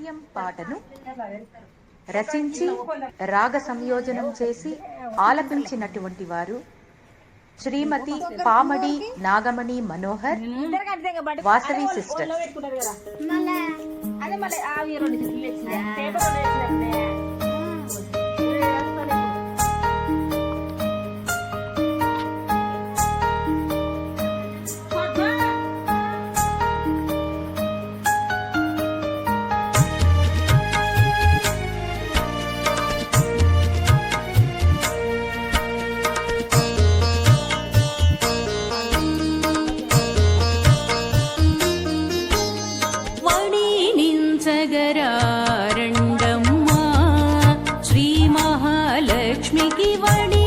శాస్త్రీయం పాటను రచించి రాగ సంయోజనం చేసి ఆలపించినటువంటి వారు శ్రీమతి పామడి నాగమణి మనోహర్ వాసవి సిస్టర్. మహాలక్ష్మికి వణి